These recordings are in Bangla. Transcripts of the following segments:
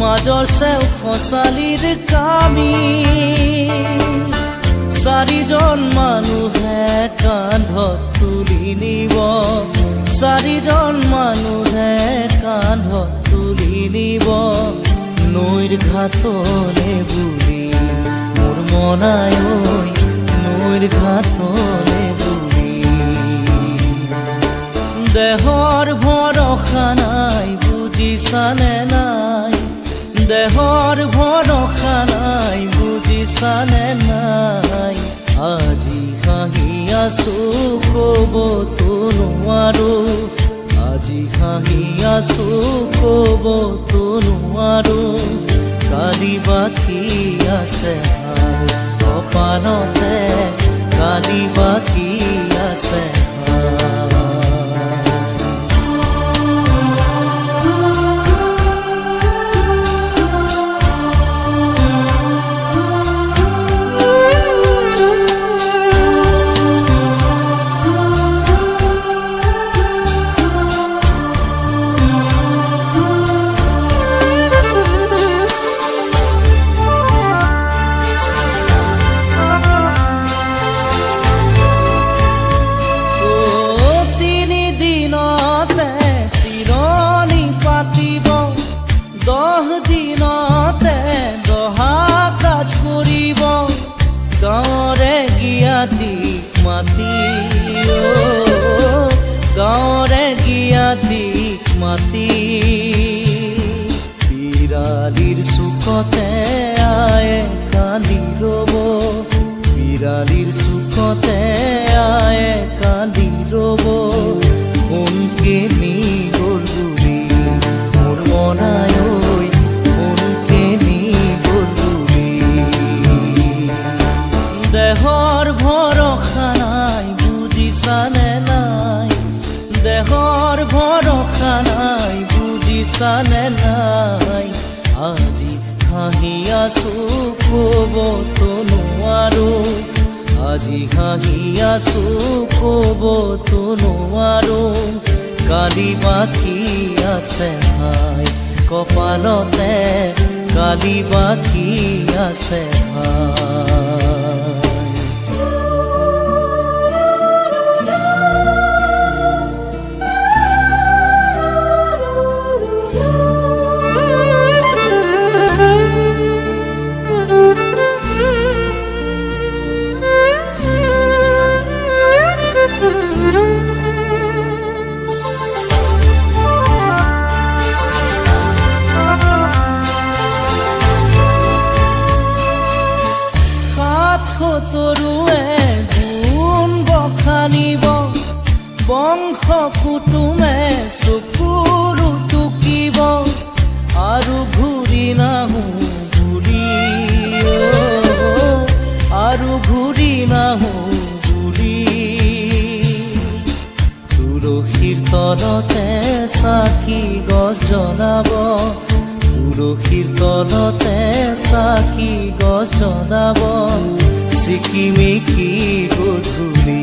মাজৰ চেও খচালিৰ কামি। চাৰিজন মানুহে কান্ধত তুলি নিব। চাৰিজন মানুহে কান্ধত তুলি নিব। নৈৰ ঘাটলে বুলি মোৰ মনায়ো দেহৰ ভৰসা নাই বুজিছানে নাই। আজি হাঁহি আছো ক'বতো নোৱাৰো আজি হাঁহি আছো ক'বতো নোৱাৰো কালি বাকী আছে কপালতে কালি বাকী মাতি বিড়ালির সুখতে আয়ে কান্দি ৰ'ব বিড়ালির সুখতে আয়ে কান্দি ৰ'ব কোনকে নি বুজিছানে নাই। আজি হাঁহি আছো ক'বতো নোৱাৰো আজি হাঁহি আছো ক'বতো নোৱাৰো কালি বাকী আছে হাই কপালতে কালি বাকী আছে হাই বংশ কুটুমে চকুৰু টুকিব আৰু ঘূৰি নাহো অ', আৰু ঘূৰি নাহো বুলি। তুলসীৰ তলতে চাকি গছ জ্বলাব তুলসীৰ তলতে চাকি গছ জ্বলাব। চিকিমিকি গধূলি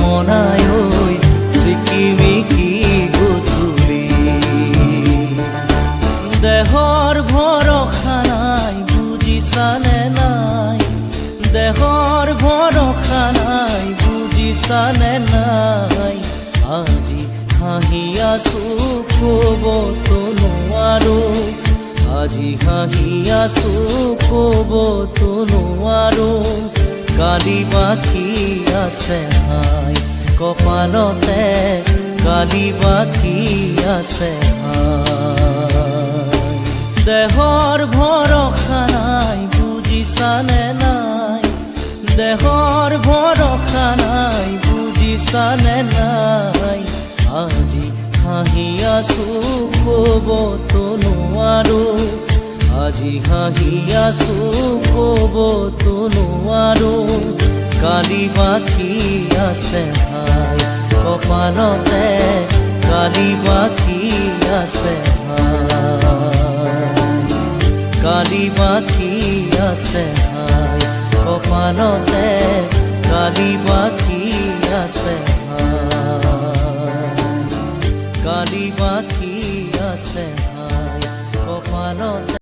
মনাই ঐ চিকিমিকি গধূলি দেহৰ ভৰসা নাই বুজিছানে নাই। দেহৰ ভৰসা নাই বুজিছানে নাই। আজি হাঁহি আছো ক'বতো নোৱাৰো আজি হাঁহি আছো ক'বতো নোৱাৰো কালি বাকী আছে হাই কপালতে কালি বাকী আছে হাই দেহৰ ভৰসা নাই বুজিছানে নাই। দেহৰ ভৰসা নাই বুজিছানে নাই। আজি হাঁহি আছো ক'বতো নোৱাৰো আজি হাঁহি আছো ক'বতো নোৱাৰো কালি বাকী আছে হাই কপালতে কালি বাকী আছে হাই কালি বাকী আছে হাই কপালতে